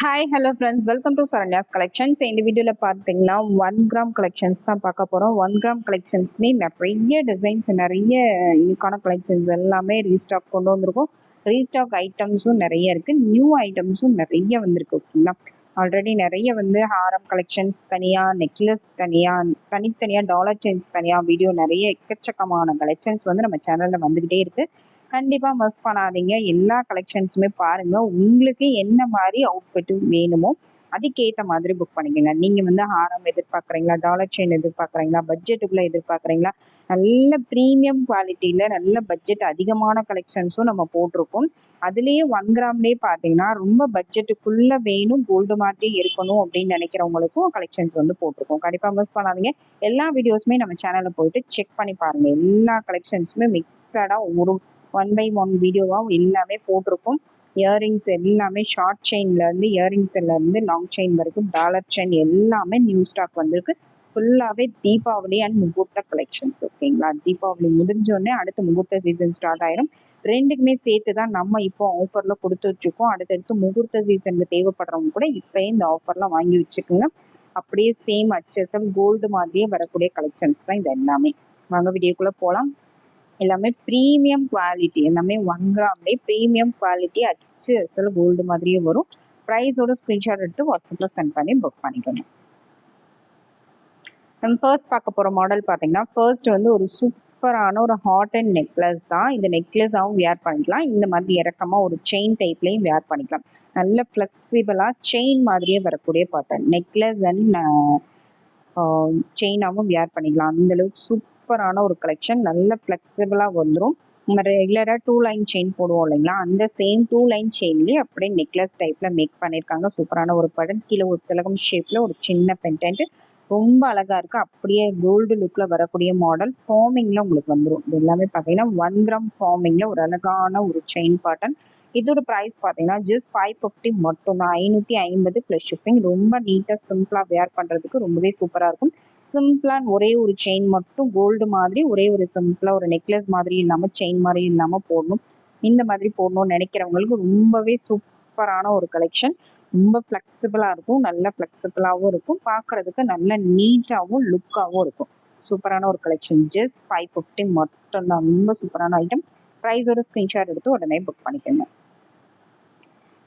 Hi hello friends welcome to Saranya's collections இந்த வீடியோவில் பார்த்தீங்கன்னா ஒன் கிராம் கலெக்ஷன்ஸ் தான் பார்க்க போகிறோம் ஒன் கிராம் கலெக்ஷன்ஸ்லேயே நிறைய டிசைன்ஸ் நிறைய யூனிக்கான கலெக்ஷன்ஸ் எல்லாமே ரீஸ்டாக் கொண்டு வந்திருக்கோம். ரீஸ்டாக் ஐட்டம்ஸும் நிறைய இருக்குது நியூ ஐட்டம்ஸும் நிறைய வந்திருக்கு ஓகேங்களா? ஆல்ரெடி நிறைய வந்து ஹாரம் கலெக்ஷன்ஸ் தனியாக நெக்லஸ் தனியாக தனித்தனியாக டாலர் செயின்ஸ் தனியாக வீடியோ நிறைய எக்கச்சக்கமான கலெக்ஷன்ஸ் வந்து நம்ம சேனலில் வந்துக்கிட்டே இருக்குது கண்டிப்பாக மிஸ் பண்ணாதீங்க. எல்லா கலெக்ஷன்ஸுமே பாருங்க. உங்களுக்கு என்ன மாதிரி அவுட்ஃபிட் வேணுமோ அதுக்கேற்ற மாதிரி புக் பண்ணிக்கோங்க. நீங்கள் வந்து ஹாரம் எதிர்பார்க்குறீங்களா? Dollar chain எதிர்பார்க்குறீங்களா? பட்ஜெட்டுக்குள்ளே எதிர்பார்க்குறீங்களா? நல்ல ப்ரீமியம் குவாலிட்டியில் நல்ல பட்ஜெட் அதிகமான கலெக்ஷன்ஸும் நம்ம போட்டிருக்கோம். அதுலேயே ஒன் கிராம்லேயே பார்த்தீங்கன்னா ரொம்ப பட்ஜெட்டுக்குள்ளே வேணும் கோல்டு மாதிரி இருக்கணும் அப்படின்னு நினைக்கிறவங்களுக்கும் கலெக்ஷன்ஸ் வந்து போட்டிருக்கோம். கண்டிப்பாக மிஸ் பண்ணாதீங்க. எல்லா வீடியோஸுமே நம்ம சேனலில் போயிட்டு செக் பண்ணி பாருங்கள் எல்லா கலெக்ஷன்ஸுமே மிக்சடாக ஒரு ஒன் பை ஒன் வீடியோவாக எல்லாமே போட்டிருக்கோம். இயரிங்ஸ் எல்லாமே ஷார்ட் செயின்லேருந்து இயரிங்ஸ்லேருந்து லாங் செயின் வரைக்கும் டாலர் செயின் எல்லாமே நியூ ஸ்டாக் வந்திருக்கு. ஃபுல்லாகவே தீபாவளி அண்ட் முகூர்த்த கலெக்ஷன்ஸ் ஓகேங்களா? தீபாவளி முடிஞ்சோடனே அடுத்து முகூர்த்த சீசன் ஸ்டார்ட் ஆயிரும். ரெண்டுக்குமே சேர்த்து தான் நம்ம இப்போ ஆஃபரில் கொடுத்துட்ருக்கோம் அடுத்தடுத்து முகூர்த்த சீசனுக்கு தேவைப்படுறவங்க கூட இப்போயே இந்த ஆஃபர்லாம் வாங்கி வச்சுக்கோங்க. அப்படியே சேம் அச்சசம் கோல்டு மாதிரியே வரக்கூடிய கலெக்ஷன்ஸ் தான் இது எல்லாமே. வாங்க வீடியோக்குள்ளே போகலாம் எல்லாமே ப்ரீமியம் குவாலிட்டி எல்லாமே ஒன் கிராம்லேயே ப்ரீமியம் குவாலிட்டி அச்சு அசல் கோல்டு மாதிரியே வரும். ப்ரைஸோட ஸ்க்ரீன்ஷாட் எடுத்து வாட்ஸ்அப்பில் சென்ட் பண்ணி புக் பண்ணிக்கணும் நம்ம ஃபர்ஸ்ட் பார்க்க போகிற மாடல் பார்த்தீங்கன்னா ஃபர்ஸ்ட் வந்து ஒரு சூப்பரான ஒரு ஹாட் அண்ட் நெக்லஸ் தான். இந்த நெக்லஸாகவும் வேர் பண்ணிக்கலாம். இந்த மாதிரி இறக்கமாக ஒரு செயின் டைப்லையும் வேர் பண்ணிக்கலாம். நல்ல ஃப்ளெக்சிபிளாக செயின் மாதிரியே வரக்கூடிய பேட்டர்ன் நெக்லஸ் அண்ட் செயினாகவும் வேர் பண்ணிக்கலாம். அந்த அளவுக்கு சூப்பரான ஒரு கலெக்ஷன் நல்ல ஃப்ளெக்சிபிளாக வந்துடும் நம்ம ரெகுலராக டூ லைன் செயின் போடுவோம் இல்லைங்களா? அந்த சேம் டூ லைன் செயின்லேயே அப்படியே நெக்லஸ் டைப்பில் மேக் பண்ணியிருக்காங்க. சூப்பரான ஒரு படம் கீழே ஒரு திலகம் ஷேப்பில் ஒரு சின்ன பென்டென்ட் ரொம்ப அழகா இருக்கு. அப்படியே கோல்டு லுக்ல வரக்கூடிய மாடல் ஃபார்மிங்ல உங்களுக்கு வந்துடும் இது எல்லாமே பார்த்தீங்கன்னா ஒன் கிராம் ஃபார்மிங்ல ஒரு அழகான ஒரு செயின் பாட்டன் இதோட ப்ரைஸ் பார்த்தீங்கன்னா ஜஸ்ட் ஃபைவ் ஃபிஃப்டி மட்டும்தான். ஐநூற்றி ஐம்பது ப்ளஸ் ஷிப்பிங் ரொம்ப நீட்டாக சிம்பிளாக வேர் பண்ணுறதுக்கு ரொம்பவே சூப்பராக இருக்கும். சிம்பிளாக ஒரே ஒரு செயின் மட்டும் கோல்டு மாதிரி ஒரே ஒரு சிம்பிளாக ஒரு நெக்லஸ் மாதிரி இல்லாமல் செயின் மாதிரி இல்லாமல் போடணும். இந்த மாதிரி போடணும்னு நினைக்கிறவங்களுக்கு ரொம்பவே சூப்பரான ஒரு கலெக்ஷன் ரொம்ப ஃப்ளெக்சிபிளாக இருக்கும். நல்ல ஃப்ளெக்சிபிளாகவும் இருக்கும். பார்க்குறதுக்கு நல்ல நீட்டாகவும் லுக்காகவும் இருக்கும். சூப்பரான ஒரு கலெக்ஷன் ஜஸ்ட் ஃபைவ் ஃபிஃப்டி மட்டும்தான். ரொம்ப சூப்பரான ஐட்டம் ப்ரைஸோட ஸ்க்ரீன்ஷாட் எடுத்து உடனே புக் பண்ணிக்கோங்க.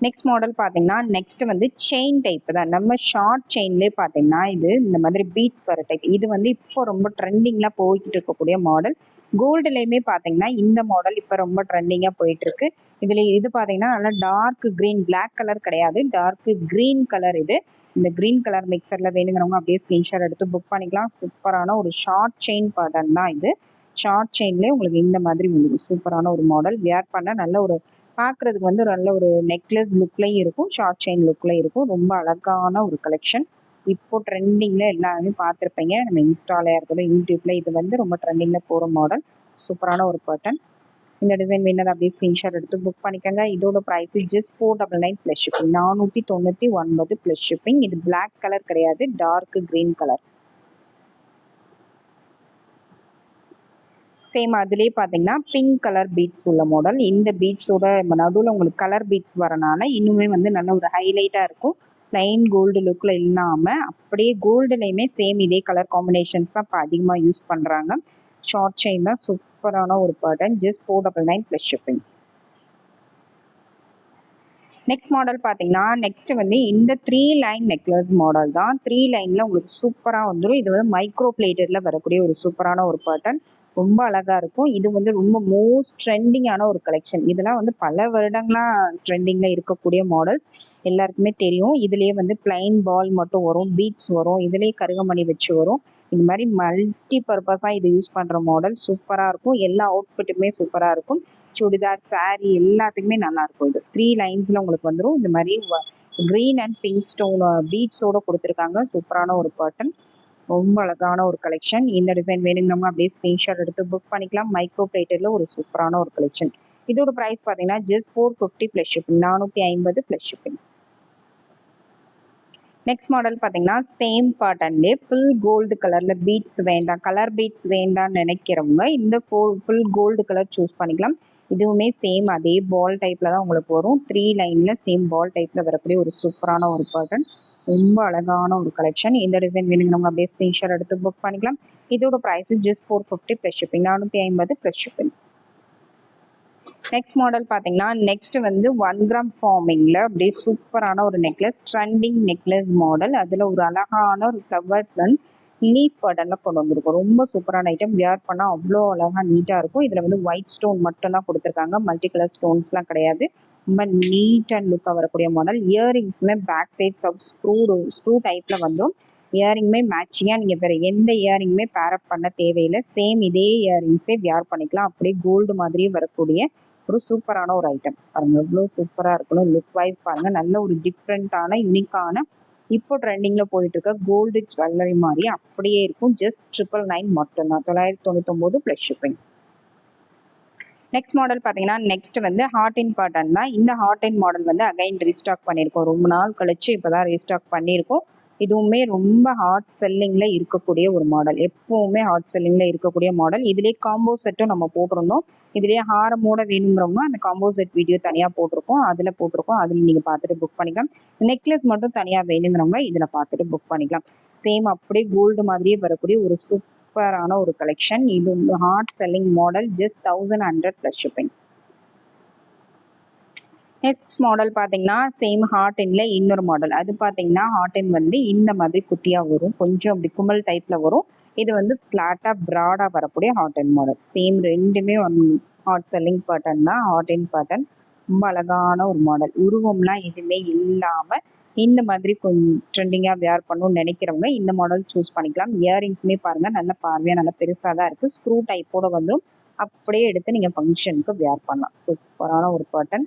நெக்ஸ்ட் மாடல் பார்த்தீங்கன்னா நெக்ஸ்ட் வந்து செயின் டைப் தான். நம்ம ஷார்ட் செயின்லேயே பார்த்தீங்கன்னா இது இந்த மாதிரி பீட்ஸ் வர டைப் இது வந்து இப்போ ரொம்ப ட்ரெண்டிங்லாம் போய்கிட்டு இருக்கக்கூடிய மாடல் கோல்டுலேயுமே பார்த்தீங்கன்னா இந்த மாடல் இப்போ ரொம்ப ட்ரெண்டிங்காக போயிட்டு இருக்கு இதில் இது பார்த்தீங்கன்னா நல்லா டார்க் க்ரீன் பிளாக் கலர் கிடையாது. டார்க் க்ரீன் கலர் இது. இந்த க்ரீன் கலர் மிக்சரில் வேணுங்கிறவங்க அப்படியே ஸ்க்ரீன்ஷாட் எடுத்து புக் பண்ணிக்கலாம். சூப்பரான ஒரு ஷார்ட் செயின் பேட்டர்ன் தான் இது. ஷார்ட் செயின்லேயே உங்களுக்கு இந்த மாதிரி வந்துடும். சூப்பரான ஒரு மாடல் வியர் பண்ண நல்ல ஒரு பார்க்குறதுக்கு வந்து நல்ல ஒரு நெக்லஸ் லுக்லையும் இருக்கும் ஷார்ட் செயின் லுக்லையும் இருக்கும். ரொம்ப அழகான ஒரு கலெக்ஷன் இப்போ ட்ரெண்டிங்கில் எல்லாருமே பார்த்துருப்பீங்க. நம்ம இன்ஸ்டால இருக்கட்டும் யூடியூப்ல இது வந்து ரொம்ப ட்ரெண்டிங்கில் போகிற மாடல் சூப்பரான ஒரு பேட்டர்ன் இந்த டிசைன் வேணும் அப்படியே ஸ்க்ரீன்ஷாட் எடுத்து புக் பண்ணிக்கோங்க. இதோட price just four double nine plus shipping நானூற்றி தொண்ணூற்றி ஒன்பது ப்ளஸ் ஷிப்பிங் இது பிளாக் கலர் கிடையாது டார்க் க்ரீன் கலர் சேம் அதுலேயே பார்த்தீங்கன்னா பிங்க் கலர் பீட்ஸ் உள்ள மாடல் இந்த பீட்ஸோட நடுவில் உங்களுக்கு கலர் பீட்ஸ் வரனால இன்னுமே வந்து நல்ல ஒரு ஹைலைட்டாக இருக்கும். ப்ளைன் கோல்டு லுக்கில் இல்லாமல் அப்படியே கோல்டுலேயுமே சேம் இதே கலர் காம்பினேஷன்ஸ் தான் இப்போ அதிகமாக யூஸ் பண்ணுறாங்க ஷார்ட் செயின் தான் சூப்பரான ஒரு pattern just four double nine plus shipping next model பார்த்தீங்கன்னா நெக்ஸ்ட் வந்து இந்த த்ரீ லைன் நெக்லஸ் மாடல் தான். த்ரீ லைனில் உங்களுக்கு சூப்பராக வந்துடும் இது வந்து மைக்ரோ பிளேட்டடில் வரக்கூடிய ஒரு சூப்பரான ஒரு பேட்டர்ன் ரொம்ப அழகா இருக்கும். இது வந்து ரொம்ப மோஸ்ட் ட்ரெண்டிங்கான ஒரு கலெக்ஷன் இதெல்லாம் வந்து பல வருடங்களா ட்ரெண்டிங்ல இருக்கக்கூடிய மாடல்ஸ் எல்லாருக்குமே தெரியும். இதுலயே வந்து பிளைன் பால் மட்டும் வரும் பீட்ஸ் வரும் இதுலயே கருகமணி வச்சு வரும். இந்த மாதிரி மல்டி பர்பஸா இது யூஸ் பண்ற மாடல் சூப்பரா இருக்கும். எல்லா அவுட்ஃபிட்டுமே சூப்பரா இருக்கும். சுடிதார் சாரி எல்லாத்துக்குமே நல்லா இருக்கும் இது. த்ரீ லைன்ஸ்ல உங்களுக்கு வந்துடும் இந்த மாதிரி கிரீன் அண்ட் பிங்க் ஸ்டோன் பீட்ஸோட கொடுத்துருக்காங்க. சூப்பரான ஒரு பேட்டர்ன் ரொம்ப அழகான ஒரு கலெக்ஷன் இந்த டிசைன் வேணுங்கிறவங்க அப்படியே ஸ்க்ரீன்ஷாட் எடுத்து புக் பண்ணிக்கலாம். மைக்ரோ பிளேட்டர்ல ஒரு சூப்பரான ஒரு கலெக்ஷன் இதோட ப்ரைஸ் பார்த்தீங்கன்னா just four fifty plus shipping நானூற்றி ஐம்பது ப்ளஸ் ஷிப்பிங் நெக்ஸ்ட் மாடல் பார்த்தீங்கன்னா சேம் பேட்டர்ன்லேயே ஃபுல் கோல்டு கலரில் பீட்ஸ் வேண்டாம். கலர் பீட்ஸ் வேண்டாம்னு நினைக்கிறவங்க இந்த ஃபுல் கோல்டு கலர் சூஸ் பண்ணிக்கலாம். இதுவுமே சேம் அதே பால் டைப்ல தான் உங்களுக்கு வரும். த்ரீ லைனில் சேம் பால் டைப்பில் வரக்கூடிய ஒரு சூப்பரான ஒரு பேட்டர்ன் ரொம்ப அழகான ஒரு கலெக்ஷன் இந்த டிசைன் வேணுங்கிறவங்க அப்படியே ஸ்கிரீன்ஷாட் எடுத்து புக் பண்ணிக்கலாம். இதோட price just four fifty plus shipping நானூற்றி ஐம்பது ப்ளஸ் ஷிப்பிங் நெக்ஸ்ட் மாடல் பார்த்தீங்கன்னா நெக்ஸ்ட் வந்து ஒன் கிராம் ஃபார்மிங்கில் அப்படியே சூப்பரான ஒரு நெக்லஸ் ட்ரெண்டிங் நெக்லஸ் மாடல் அதில் ஒரு அழகான ஒரு ஃப்ளவர் பிளன் லீப் பேட்டர்னில் கொண்டு வந்திருக்கும். ரொம்ப சூப்பரான ஐட்டம் வியர் பண்ணால் அவ்வளோ அழகாக நீட்டாக இருக்கும். இதில் வந்து ஒயிட் ஸ்டோன் மட்டும் தான் கொடுத்துருக்காங்க. மல்டி கலர் ஸ்டோன்ஸ்லாம் கிடையாது. ரொம்ப நீட் அண்ட் லுக்காக வரக்கூடிய model இயரிங்ஸுமே back side sub screw screw டைப்பில் வந்தோம் இயரிங்குமே மேட்சிங்காக நீங்கள் வேறு எந்த இயரிங்குமே பேரப் பண்ண தேவையில்லை. சேம் இதே இயரிங்ஸே வியர் பண்ணிக்கலாம். அப்படியே கோல்டு மாதிரியே வரக்கூடிய ஒரு சூப்பரான ஒரு ஐட்டம் பாருங்க எவ்வளோ சூப்பராக இருக்கணும். லுக் வைஸ் பாருங்க நல்ல ஒரு டிஃப்ரெண்ட்டான யூனிக்கான இப்போ ட்ரெண்டிங்கில் போயிட்டு இருக்க கோல்டு ஜுவல்லரி மாதிரி அப்படியே இருக்கும். ஜஸ்ட் ட்ரிபிள் நைன் மட்டும்தான். தொள்ளாயிரத்தி தொண்ணூத்தொம்பது ப்ளஸ் ஷிப்பிங் நெக்ஸ்ட் மாடல் பார்த்தீங்கன்னா நெக்ஸ்ட் வந்து ஹார்ட் இன் பாட்டன் தான். இந்த ஹார்ட் இன் மாடல் வந்து அகைன் ரீஸ்டாக் பண்ணியிருக்கோம். ரொம்ப நாள் கழிச்சு இப்போதான் ரீஸ்டாக் பண்ணியிருக்கோம். இதுவுமே ரொம்ப ஹாட் செல்லிங்ல இருக்கக்கூடிய ஒரு மாடல் எப்பவுமே ஹாட் செல்லிங்ல இருக்கக்கூடிய மாடல் இதுலேயே காம்போ செட்டும் நம்ம போட்டிருந்தோம். இதுலேயே ஹாரமோட வேணுங்கிறவங்க அந்த காம்போ செட் வீடியோ தனியாக போட்டிருக்கோம். அதில் போட்டிருக்கோம். அதில் நீங்கள் பார்த்துட்டு புக் பண்ணிக்கலாம். நெக்லஸ் மட்டும் தனியாக வேணுங்கிறவங்க இதில் பார்த்துட்டு புக் பண்ணிக்கலாம். சேம் அப்படியே கோல்டு மாதிரியே வரக்கூடிய ஒரு சூப்பரான ஒரு கலெக்ஷன் இது வந்து hot selling model just thousand hundred plus shipping next model பார்த்தீங்கன்னா சேம் ஹார்ட் இன்ல இன்னொரு மாடல் அது பார்த்தீங்கன்னா ஹார்ட் இன் வந்து இந்த மாதிரி குட்டியாக வரும். கொஞ்சம் அப்படி குமல் டைப்ல வரும். இது வந்து ஃப்ளாட்டாக ப்ராடாக வரக்கூடிய ஹாட் இன் மாடல் சேம் ரெண்டுமே ஒன் ஹாட் செல்லிங் பேட்டர்ன் தான். ஹாட் இன் பேட்டர்ன் ரொம்ப அழகான ஒரு மாடல் உருவம்லாம் எதுவுமே இல்லாமல் இந்த மாதிரி கொஞ்சம் ட்ரெண்டிங்காக வேர் பண்ணணும்னு நினைக்கிறவங்க இந்த மாடல் சூஸ் பண்ணிக்கலாம். இயரிங்ஸுமே பாருங்க நல்ல பார்வையாக நல்ல பெருசாக தான் இருக்குது ஸ்க்ரூ டைப்போட வந்தும் அப்படியே எடுத்து நீங்கள் ஃபங்க்ஷனுக்கு வேர் பண்ணலாம். சூப்பரான ஒரு பேட்டர்ன்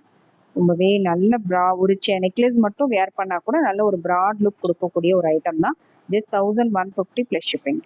ரொம்பவே நல்ல ப்ரா ஒரு நெக்லஸ் மட்டும் வேர் பண்ணால் கூட நல்ல ஒரு ப்ராட் லுக் கொடுக்கக்கூடிய ஒரு ஐட்டம் தான். Just thousand one fifty plus shipping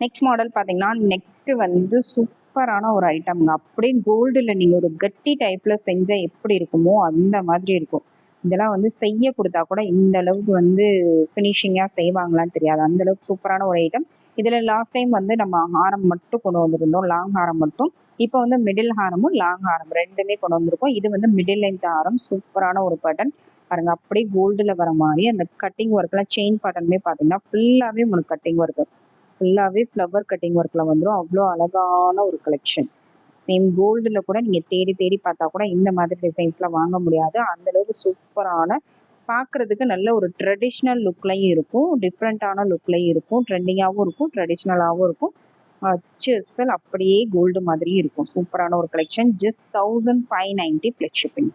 next model பார்த்தீங்கன்னா நெக்ஸ்ட் வந்து சூப்பரான ஒரு ஐட்டம்ங்க அப்படியே கோல்டில் நீங்கள் ஒரு கட்டி டைப்பில் செஞ்சால் எப்படி இருக்குமோ அந்த மாதிரி இருக்கும். இதெல்லாம் வந்து செய்ய கொடுத்தா கூட இந்த அளவுக்கு வந்து ஃபினிஷிங்காக செய்வாங்களான்னு தெரியாது. அந்த அளவுக்கு சூப்பரான ஒரு ஐட்டம் இதுல லாஸ்ட் டைம் வந்து நம்ம ஹாரம் மட்டும் கொண்டு வந்திருந்தோம். லாங் ஹாரம் மட்டும். இப்போ வந்து மிடில் ஹாரமும் லாங் ஹாரம் ரெண்டுமே கொண்டு வந்திருக்கோம். இது வந்து மிடில் லென்த் ஹாரம். சூப்பரான ஒரு பேட்டர்ன் பாருங்க அப்படியே கோல்டுல வர மாதிரி அந்த கட்டிங் ஒர்க்லாம் செயின் பேட்டர்னுமே பாத்தீங்கன்னா ஃபுல்லாவே உங்களுக்கு கட்டிங் ஒர்க் ஃபுல்லாவே ஃப்ளவர் கட்டிங் ஒர்க்ல வந்துடும் அவ்வளோ அழகான ஒரு கலெக்ஷன் சேம் கோல்டுல கூட நீங்க தேடி தேடி பார்த்தா கூட இந்த மாதிரி டிசைன்ஸ்லாம் வாங்க முடியாது. அந்த அளவுக்கு சூப்பரான பார்க்கறதுக்கு நல்ல ஒரு ட்ரெடிஷ்னல் லுக்லையும் இருக்கும். டிஃப்ரெண்ட்டான லுக்லையும் இருக்கும். ட்ரெண்டிங்காகவும் இருக்கும் ட்ரெடிஷ்னலாகவும் இருக்கும். செஸ்ஸல் அப்படியே கோல்டு மாதிரியும் இருக்கும். சூப்பரான ஒரு collection just thousand five ninety plus shipping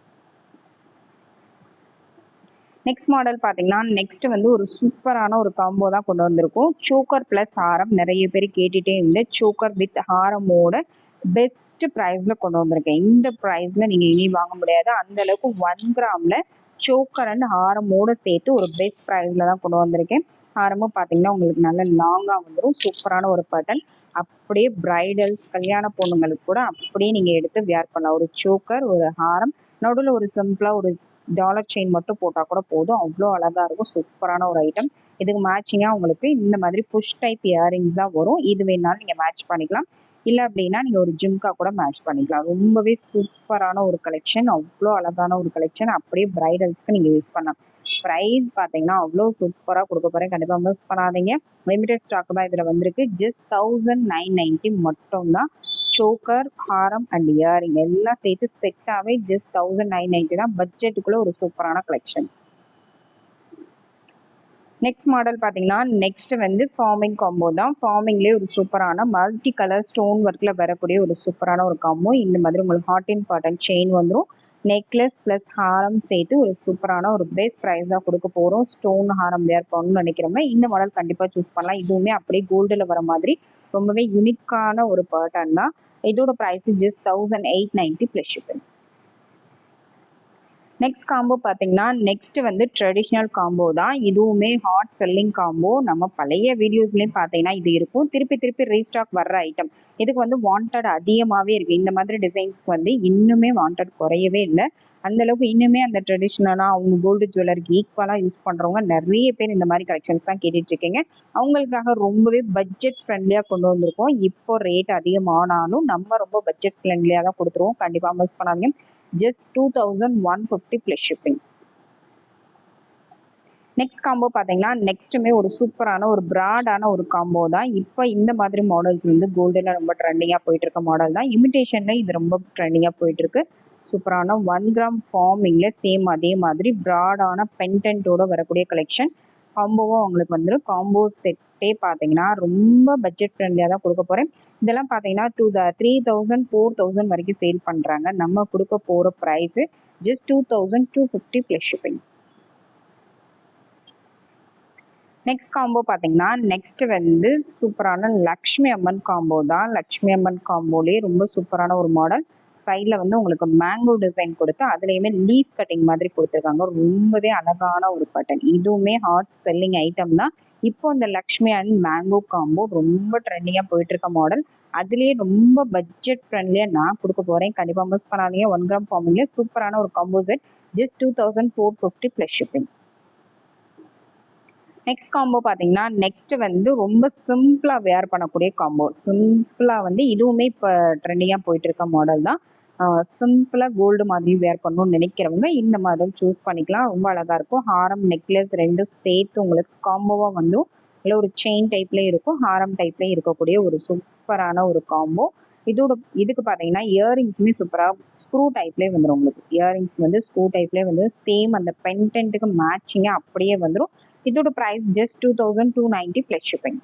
next model பார்த்தீங்கன்னா நெக்ஸ்ட் வந்து ஒரு சூப்பரான ஒரு காம்போ தான் கொண்டு வந்திருக்கும். சோக்கர் ப்ளஸ் ஹாரம் நிறைய பேர் கேட்டுட்டே இருந்தேன் சோக்கர் வித் ஹாரமோட பெஸ்ட் ப்ரைஸ்ல கொண்டு வந்திருக்கேன். இந்த ப்ரைஸ்ல நீங்க இனி வாங்க முடியாது. அந்த அளவுக்கு ஒன் கிராம்ல சோக்கர் அண்ட் ஹாரமோட சேர்த்து ஒரு பெஸ்ட் ப்ரைஸ்ல தான் கொண்டு வந்திருக்கேன். ஹாரமும் பார்த்தீங்கன்னா உங்களுக்கு நல்ல லாங்காக வந்துடும் சூப்பரான ஒரு பட்டன் அப்படியே பிரைடல்ஸ் கல்யாண பொண்ணுங்களுக்கு கூட அப்படியே நீங்கள் எடுத்து வியர் பண்ணலாம். ஒரு சோக்கர் ஒரு ஹாரம் நடுவில் ஒரு சிம்பிளாக ஒரு டாலர் செயின் மட்டும் போட்டால் கூட போதும். அவ்வளோ அழகாக இருக்கும். சூப்பரான ஒரு ஐட்டம் இதுக்கு மேட்சிங்காக உங்களுக்கு இந்த மாதிரி புஷ் டைப் இயரிங்ஸ் தான் வரும். இது வேணாலும் நீங்கள் மேட்ச் பண்ணிக்கலாம். இல்லை அப்படின்னா நீங்கள் ஒரு ஜிம்கா கூட மேட்ச் பண்ணிக்கலாம். ரொம்பவே சூப்பரான ஒரு கலெக்ஷன் அவ்வளோ அழகான ஒரு கலெக்ஷன் அப்படியே பிரைடல்ஸ்க்கு நீங்கள் யூஸ் பண்ணலாம். ப்ரைஸ் பார்த்தீங்கன்னா அவ்வளோ சூப்பராக கொடுக்க போகிறேன் கண்டிப்பாக மிஸ் பண்ணாதீங்க. லிமிடெட் ஸ்டாக் தான் இதில் வந்திருக்கு. ஜஸ்ட் தௌசண்ட் நைன் நைன்ட்டி மட்டும் தான் சோக்கர் ஹாரம் அண்ட் இயரிங் எல்லாம் சேர்த்து செட்டாகவே ஜஸ்ட் தௌசண்ட் நைன் நைன்ட்டி தான். பட்ஜெட்டுக்குள்ளே ஒரு சூப்பரான கலெக்ஷன் நெக்ஸ்ட் மாடல் பார்த்தீங்கன்னா நெக்ஸ்ட் வந்து ஃபார்மிங் காம்போ தான். ஃபார்மிங்லேயே ஒரு சூப்பரான மல்டி கலர் ஸ்டோன் ஒர்க்கில் வரக்கூடிய ஒரு சூப்பரான ஒரு காம்போ இந்த மாதிரி உங்களுக்கு ஹாட் இன் பாட்டன் செயின் வந்துடும் நெக்லஸ் ப்ளஸ் ஹாரம் சேர்த்து ஒரு சூப்பரான ஒரு பெஸ்ட் ப்ரைஸ் தான் கொடுக்க போகிறோம் ஸ்டோன் ஹாரம் வேர் பண்ணணும்னு இந்த மாடல் கண்டிப்பாக சூஸ் பண்ணலாம். இதுவுமே அப்படியே கோல்டில் வர மாதிரி ரொம்பவே யூனிக்கான ஒரு பேட்டர்ன் தான். இதோட price just thousand eight ninety plus shipping next combo பார்த்தீங்கன்னா நெக்ஸ்ட் வந்து ட்ரெடிஷ்னல் காம்போ தான். இதுவுமே ஹாட் செல்லிங் காம்போ நம்ம பழைய வீடியோஸ்லேயும் பார்த்தீங்கன்னா இது இருக்கும். திருப்பி திருப்பி ரீஸ்டாக் வர்ற ஐட்டம் இதுக்கு வந்து வாண்டட் அதிகமாகவே இருக்குது இந்த மாதிரி டிசைன்ஸ்க்கு வந்து இன்னுமே வாண்டட் குறையவே இல்லை. அந்த அளவுக்கு இன்னுமே அந்த ட்ரெடிஷ்னலாக அவங்க கோல்டு ஜுவல்லருக்கு ஈக்குவலாக யூஸ் பண்ணுறவங்க நிறைய பேர் இந்த மாதிரி கலெக்ஷன்ஸ் தான் கேட்டுட்டு இருக்கீங்க. அவங்களுக்காக ரொம்பவே பட்ஜெட் ஃப்ரெண்ட்லியாக கொண்டு வந்திருக்கோம். இப்போ ரேட் அதிகமானாலும் நம்ம ரொம்ப பட்ஜெட் ஃப்ரெண்ட்லியாக தான் கொடுத்துருவோம். கண்டிப்பாக மிஸ் பண்ணாதீங்க. Just two thousand one fifty plus shipping next combo பார்த்தீங்கன்னா நெக்ஸ்ட்டுமே ஒரு சூப்பரான ஒரு ப்ராடான ஒரு காம்போ தான். இப்போ இந்த மாதிரி மாடல்ஸ் வந்து கோல்டில் ரொம்ப ட்ரெண்டிங்காக போயிட்டு இருக்க மாடல் தான். இமிடேஷனில் இது ரொம்ப ட்ரெண்டிங்காக போயிட்டு இருக்கு. சூப்பரான ஒன் கிராம் ஃபார்மிங்கில் சேம் அதே மாதிரி ப்ராடான பென்டென்ட்டோட வரக்கூடிய கலெக்ஷன் காம்போவும் உங்களுக்கு வந்துடும் காம்போ செட்டே பார்த்தீங்கன்னா ரொம்ப பட்ஜெட் ஃப்ரெண்ட்லியாக தான் கொடுக்க போகிறேன் இதெல்லாம் பார்த்தீங்கன்னா two to three thousand four thousand வரைக்கும் சேல் பண்ணுறாங்க நம்ம கொடுக்க போகிற price just two thousand two fifty plus shipping next combo பார்த்தீங்கன்னா நெக்ஸ்ட் வந்து சூப்பரான லக்ஷ்மி அம்மன் காம்போ தான். லக்ஷ்மி அம்மன் காம்போலேயே ரொம்ப சூப்பரான ஒரு மாடல் சைடில் வந்து உங்களுக்கு மேங்கோ டிசைன் கொடுத்து அதுலேயுமே லீஃப் கட்டிங் மாதிரி கொடுத்துருக்காங்க. ரொம்பவே அழகான ஒரு பட்டன் இதுவுமே ஹாட் செல்லிங் ஐட்டம் தான். இப்போ இந்த லக்ஷ்மி அண்ட் மேங்கோ காம்போ ரொம்ப ட்ரெண்டிங்காக போயிட்டு இருக்க மாடல் அதுலேயே ரொம்ப பட்ஜெட் ஃப்ரெண்ட்லியாக நான் கொடுக்க போகிறேன் கண்டிப்பாக மிஸ் பண்ணாலேயே ஒன் கிராம் ஃபார்மிங்லேயே சூப்பரான ஒரு combo set just two thousand four fifty plus shipping next combo பார்த்தீங்கன்னா நெக்ஸ்ட் வந்து ரொம்ப சிம்பிளாக வேர் பண்ணக்கூடிய காம்போ சிம்பிளாக வந்து இதுவுமே இப்போ ட்ரெண்டிங்காக போயிட்டு இருக்க மாடல் தான். சிம்பிளாக கோல்டு மாதிரி வேர் பண்ணணும்னு நினைக்கிறவங்க இந்த மாடல் சூஸ் பண்ணிக்கலாம். ரொம்ப அழகாக இருக்கும். ஹாரம் நெக்லஸ் ரெண்டும் சேர்த்து உங்களுக்கு காம்போவாக வந்து இல்லை ஒரு செயின் டைப்ல இருக்கும். ஹாரம் டைப்லேயும் இருக்கக்கூடிய ஒரு சூப்பரான ஒரு காம்போ இதோட இதுக்கு பார்த்தீங்கன்னா இயரிங்ஸுமே சூப்பராக ஸ்க்ரூ டைப்லேயே வந்துடும் உங்களுக்கு. இயரிங்ஸ் வந்து ஸ்க்ரூ டைப்லேயே வந்து சேம் அந்த பென்டென்ட்டுக்கு மேட்சிங்காக அப்படியே வந்துடும் இதோட price just two thousand two ninety plus shipping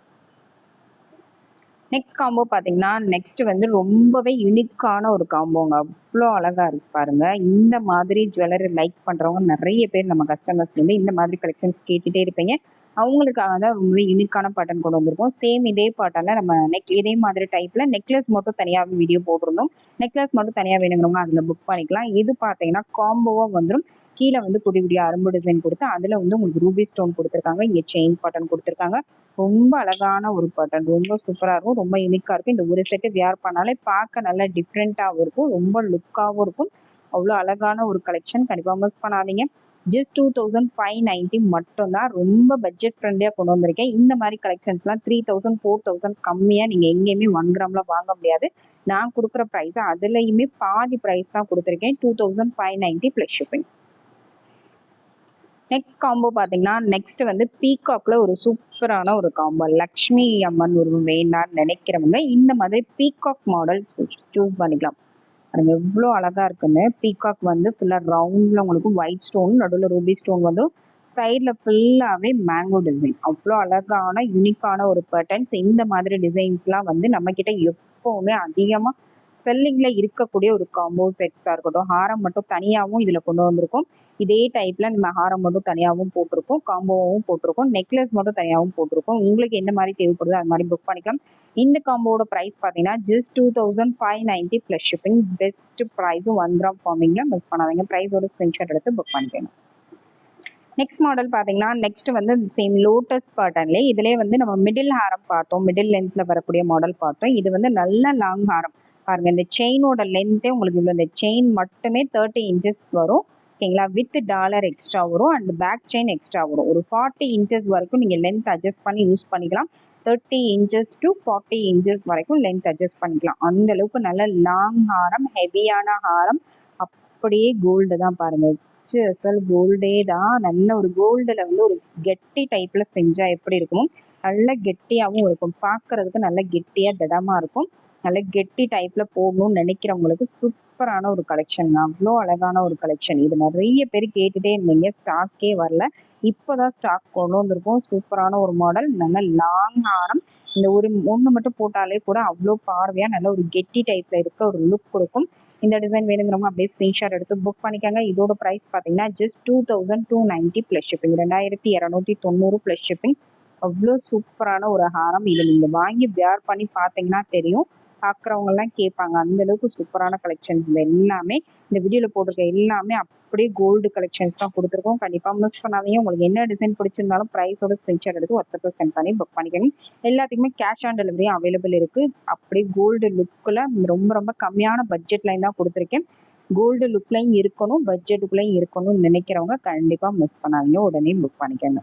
next combo பார்த்தீங்கன்னா நெக்ஸ்ட் வந்து ரொம்பவே யூனிக்கான ஒரு காம்போங்க அவ்வளோ அழகா இருக்கு பாருங்க. இந்த மாதிரி ஜுவல்லரி லைக் பண்றவங்க நிறைய பேர் நம்ம கஸ்டமர்ஸ் வந்து இந்த மாதிரி கலெக்ஷன்ஸ் கேட்டுட்டே இருப்பீங்க. அவங்களுக்காக தான் ரொம்ப யூனிக்கான பாட்டன் கொண்டு வந்திருக்கோம். சேம் இதே பாட்டனில் நம்ம நெக் இதே மாதிரி டைப்ல நெக்லஸ் மட்டும் தனியாக வீடியோ போட்டிருந்தோம். நெக்லஸ் மட்டும் தனியாக வேணுங்கிறவங்க அதில் புக் பண்ணிக்கலாம். இது பார்த்தீங்கன்னா காம்போவாக வந்துடும் கீழே வந்து குடி குடி அரும்பு டிசைன் கொடுத்து அதில் வந்து உங்களுக்கு ரூபி ஸ்டோன் கொடுத்துருக்காங்க. இங்கே செயின் பாட்டன் கொடுத்துருக்காங்க. ரொம்ப அழகான ஒரு பாட்டன் ரொம்ப சூப்பராக இருக்கும். ரொம்ப யூனிக்காக இருக்கும். இந்த ஒரு செட்டு வியர் பண்ணாலே பார்க்க நல்லா டிஃப்ரெண்ட்டாகவும் இருக்கும். ரொம்ப லுக்காகவும் இருக்கும். அவ்வளோ அழகான ஒரு கலெக்ஷன் கண்டிப்பாக மிஸ் பண்ணாதீங்க. Just two thousand five ninety மட்டும்தான் ரொம்ப பட்ஜெட் ஃப்ரெண்ட்லியாக கொண்டு வந்திருக்கேன். இந்த மாதிரி கலெக்ஷன்ஸ்லாம் த்ரீ தௌசண்ட் ஃபோர் தௌசண்ட் கம்மியாக நீங்கள் எங்கேயுமே ஒன் கிராமில் வாங்க முடியாது. நான் கொடுக்குற ப்ரைஸ் அதுலேயுமே பாதி ப்ரைஸ் தான் கொடுத்துருக்கேன். Two thousand five ninety plus shipping next combo பார்த்தீங்கன்னா நெக்ஸ்ட் வந்து பீகாக்ல ஒரு சூப்பரான ஒரு காம்போ லக்ஷ்மி அம்மன் ஒரு வேண்டான்னு நினைக்கிறவங்க இந்த மாதிரி பீகாக் மாடல் சூஸ் பண்ணிக்கலாம். பாருங்க எவ்வளோ அழகா இருக்குன்னு. பீகாக் வந்து ஃபுல்லாக ரவுண்டில் உங்களுக்கு ஒயிட் ஸ்டோன் நடுவில் ரூபி ஸ்டோன் வந்து சைடில் ஃபுல்லாகவே மேங்கோ டிசைன் அவ்வளோ அழகான யூனிக்கான ஒரு பேட்டர்ன்ஸ் இந்த மாதிரி டிசைன்ஸ்லாம் வந்து நம்ம கிட்ட எப்போவுமே அதிகமாக செல்லிங்ல இருக்கக்கூடிய ஒரு காம்போ செட்ஸா இருக்கட்டும் ஹாரம் மட்டும் தனியாகவும் இதுல கொண்டு வந்திருக்கோம். இதே டைப்ல நம்ம ஹாரம் மட்டும் தனியாகவும் போட்டிருக்கோம் காம்போவும் போட்டிருக்கோம் நெக்லஸ் மட்டும் தனியாகவும் போட்டிருக்கோம். உங்களுக்கு எந்த மாதிரி தேவைப்படுதோ அது மாதிரி புக் பண்ணிக்கலாம். இந்த காம்போட ப்ரைஸ் பார்த்தீங்கன்னா just two thousand five ninety plus shipping best ப்ரைஸும் ஒன் கிராம் ஃபார்மிங்ல மிஸ் பண்ணாதீங்க. ப்ரைஸோட ஸ்கிரீன்ஷாட் எடுத்து புக் பண்ணிக்கணும் நெக்ஸ்ட் மாடல் பார்த்தீங்கன்னா நெக்ஸ்ட் வந்து சேம் லோட்டஸ் பேட்டர்ன்லேயே இதுலேயே வந்து நம்ம மிடில் ஹாரம் பார்த்தோம். மிடில் லென்த்ல வரக்கூடிய மாடல் பார்த்தோம். இது வந்து நல்ல லாங் ஹாரம். பாருங்க இந்த செயினோட லென்த்தே உங்களுக்கு இவ்வளோ இந்த செயின் மட்டுமே தேர்ட்டி இன்ச்சஸ் வரும். ஓகேங்களா வித் டாலர் எக்ஸ்ட்ரா வரும் அண்ட் பேக் செயின் எக்ஸ்ட்ரா வரும். ஒரு ஃபார்ட்டி இன்ச்சஸ் வரைக்கும் நீங்கள் லென்த் அட்ஜஸ்ட் பண்ணி யூஸ் பண்ணிக்கலாம். Thirty inches to forty inches வரைக்கும் லென்த் அட்ஜஸ்ட் பண்ணிக்கலாம். அந்த அளவுக்கு நல்ல லாங் ஹாரம் ஹெவியான ஹாரம் அப்படியே கோல்டு தான் பாருங்க. அசல் கோல்டே தான். நல்ல ஒரு கோல்டுல வந்து ஒரு கெட்டி டைப்ல செஞ்சா எப்படி இருக்கும்? நல்ல கெட்டியாகவும் இருக்கும். பார்க்கறதுக்கு நல்ல கெட்டியா திடமா இருக்கும். நல்ல கெட்டி டைப்ல போகணும்னு நினைக்கிறவங்களுக்கு சூப்பரான ஒரு கலெக்ஷன் அவ்வளோ அழகான ஒரு கலெக்ஷன் இது நிறைய பேர் கேட்டுட்டே இருந்தீங்க. ஸ்டாக்கே வரல. இப்போதான் ஸ்டாக் கொண்டு வந்திருக்கோம். சூப்பரான ஒரு மாடல் நல்ல லாங் ஆரம். இந்த ஒரு ஒன்று மட்டும் போட்டாலே கூட அவ்வளோ பார்வையா நல்ல ஒரு கெட்டி டைப்ல இருக்க ஒரு லுக் கொடுக்கும். இந்த டிசைன் வேணுங்கிறவங்க அப்படியே ஸ்கிரீன்ஷாட் எடுத்து புக் பண்ணிக்கோங்க. இதோட ப்ரைஸ் பார்த்தீங்கன்னா just two thousand two ninety plus shipping ரெண்டாயிரத்தி இரநூத்தி தொண்ணூறு ப்ளஸ் ஷிப்பிங் அவ்வளோ சூப்பரான ஒரு ஹாரம். இதை நீங்கள் வாங்கி வியர் பண்ணி பார்த்தீங்கன்னா தெரியும். பாக்குறவங்க எல்லாம் கேட்பாங்க அந்த அளவுக்கு சூப்பரான கலெக்ஷன்ஸ் இது எல்லாமே இந்த வீடியோல போட்டிருக்க எல்லாமே அப்படியே கோல்டு கலெக்ஷன்ஸ் தான் கொடுத்துருக்கோம். கண்டிப்பா மிஸ் பண்ணாதீங்க. உங்களுக்கு என்ன டிசைன் பிடிச்சிருந்தாலும் ப்ரைஸோட ஸ்கிரீன்ஷாட் எடுத்து வாட்ஸ்அப்ல சென்ட் பண்ணி புக் பண்ணிக்கணும் எல்லாத்துக்குமே கேஷ் ஆன் டெலிவரி அவைலபிள் இருக்கு. அப்படியே கோல்டு லுக்கில் ரொம்ப ரொம்ப கம்மியான பட்ஜெட்ல தான் கொடுத்துருக்கேன். கோல்டு லுக்லையும் இருக்கணும் பட்ஜெட்டுக்குள்ளேயும் இருக்கணும்னு நினைக்கிறவங்க கண்டிப்பாக மிஸ் பண்ணாதீங்க. உடனே புக் பண்ணிக்கோங்க.